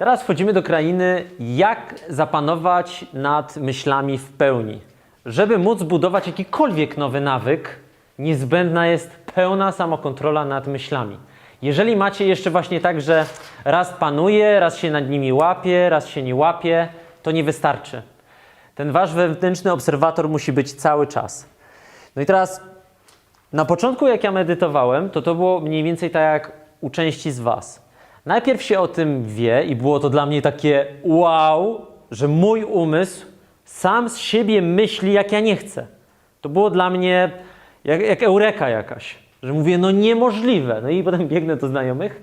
Teraz wchodzimy do krainy, jak zapanować nad myślami w pełni. Żeby móc budować jakikolwiek nowy nawyk, niezbędna jest pełna samokontrola nad myślami. Jeżeli macie jeszcze właśnie tak, że raz panuje, raz się nad nimi łapie, raz się nie łapie, to nie wystarczy. Ten wasz wewnętrzny obserwator musi być cały czas. No i teraz na początku, jak ja medytowałem, to to było mniej więcej tak jak u części z Was. Najpierw się o tym wie i było to dla mnie takie wow, że mój umysł sam z siebie myśli, jak ja nie chcę. To było dla mnie jak, jak eureka jakaś, że mówię, no niemożliwe. No i potem biegnę do znajomych.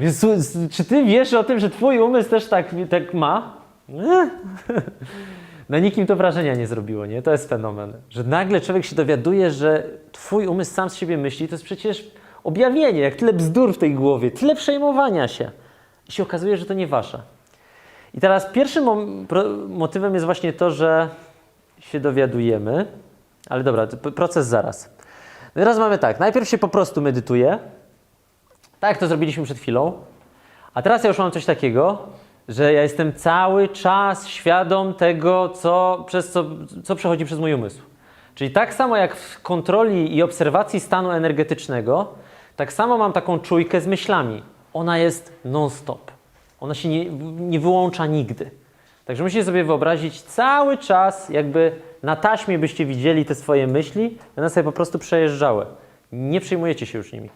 Więc, czy ty wiesz o tym, że twój umysł też tak, tak ma? Na nikim to wrażenia nie zrobiło, nie? To jest fenomen. Że nagle człowiek się dowiaduje, że twój umysł sam z siebie myśli, to jest przecież objawienie, jak tyle bzdur w tej głowie, tyle przejmowania się. I się okazuje, że to nie wasze. I teraz pierwszym motywem jest właśnie to, że się dowiadujemy, ale dobra, proces zaraz. No teraz mamy tak, najpierw się po prostu medytuje, tak jak to zrobiliśmy przed chwilą, a teraz ja już mam coś takiego, że ja jestem cały czas świadom tego, co, przez co, co przechodzi przez mój umysł. Czyli tak samo jak w kontroli i obserwacji stanu energetycznego, tak samo mam taką czujkę z myślami. Ona jest non-stop. Ona się nie, nie wyłącza nigdy. Także musicie sobie wyobrazić cały czas, jakby na taśmie byście widzieli te swoje myśli, one sobie po prostu przejeżdżały. Nie przejmujecie się już nimi.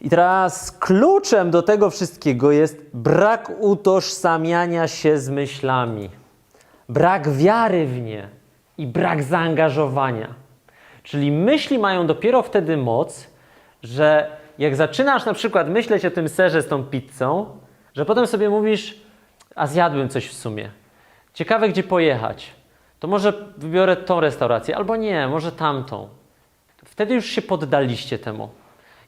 I teraz kluczem do tego wszystkiego jest brak utożsamiania się z myślami, brak wiary w nie i brak zaangażowania. Czyli myśli mają dopiero wtedy moc, że jak zaczynasz na przykład myśleć o tym serze z tą pizzą, że potem sobie mówisz, a zjadłem coś w sumie. Ciekawe, gdzie pojechać. To może wybiorę tą restaurację, albo nie, może tamtą. Wtedy już się poddaliście temu.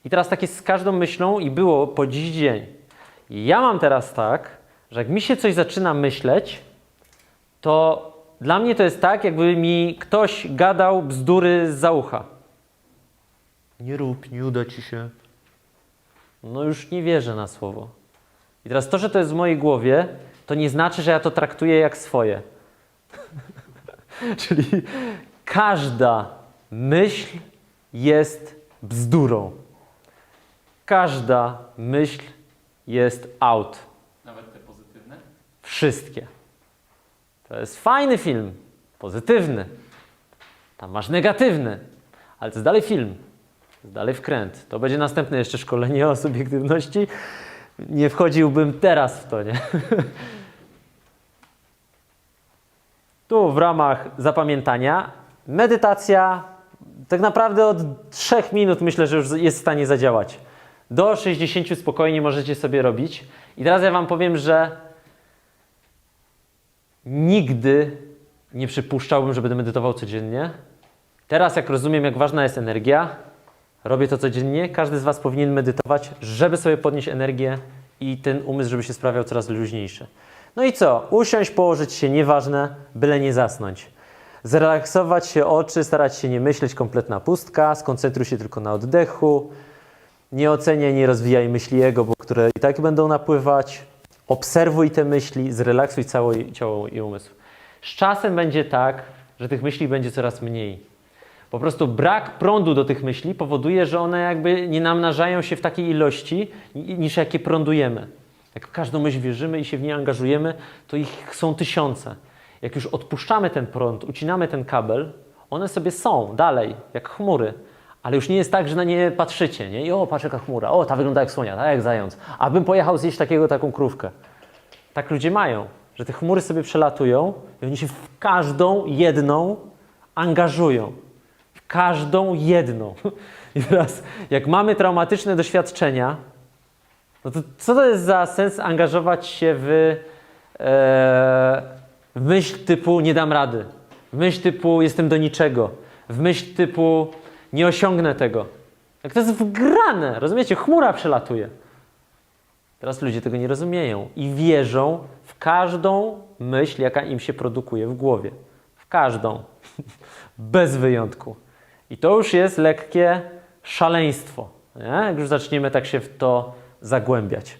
I teraz tak jest z każdą myślą i było po dziś dzień. I ja mam teraz tak, że jak mi się coś zaczyna myśleć, to dla mnie to jest tak, jakby mi ktoś gadał bzdury z ucha. Nie rób, nie uda ci się. No już nie wierzę na słowo. I teraz to, że to jest w mojej głowie, to nie znaczy, że ja to traktuję jak swoje. Czyli każda myśl jest bzdurą. Każda myśl jest out. Nawet te pozytywne? Wszystkie. To jest fajny film, pozytywny. Tam masz negatywny, ale to jest dalej film. Dalej wkręt. To będzie następne jeszcze szkolenie o subiektywności. Nie wchodziłbym teraz w to, nie? Tu w ramach zapamiętania medytacja tak naprawdę od 3 minut myślę, że już jest w stanie zadziałać. Do 60 spokojnie możecie sobie robić. I teraz ja Wam powiem, że nigdy nie przypuszczałbym, że będę medytował codziennie. Teraz, jak rozumiem, jak ważna jest energia, robię to codziennie. Każdy z Was powinien medytować, żeby sobie podnieść energię i ten umysł, żeby się sprawiał coraz luźniejszy. No i co? Usiąść, położyć się, nieważne, byle nie zasnąć. Zrelaksować się oczy, starać się nie myśleć, kompletna pustka, skoncentruj się tylko na oddechu. Nie oceniaj, nie rozwijaj myśli ego, bo które i tak będą napływać. Obserwuj te myśli, zrelaksuj całe ciało i umysł. Z czasem będzie tak, że tych myśli będzie coraz mniej. Po prostu brak prądu do tych myśli powoduje, że one jakby nie namnażają się w takiej ilości, ni- niż jakie prądujemy. Jak każdą myśl wierzymy i się w nie angażujemy, to ich są tysiące. Jak już odpuszczamy ten prąd, ucinamy ten kabel, one sobie są dalej, jak chmury. Ale już nie jest tak, że na nie patrzycie, nie? I o, patrz jaka chmura, o, ta wygląda jak słonia, ta jak zając. A bym pojechał zjeść takiego, taką krówkę. Tak ludzie mają, że te chmury sobie przelatują i oni się w każdą jedną angażują. Każdą jedną. I teraz, jak mamy traumatyczne doświadczenia, no to co to jest za sens angażować się w, e, w myśl typu nie dam rady, w myśl typu jestem do niczego, w myśl typu nie osiągnę tego. Jak to jest wgrane, rozumiecie? Chmura przelatuje. Teraz ludzie tego nie rozumieją i wierzą w każdą myśl, jaka im się produkuje w głowie. W każdą. Bez wyjątku. I to już jest lekkie szaleństwo, nie? jak już zaczniemy tak się w to zagłębiać.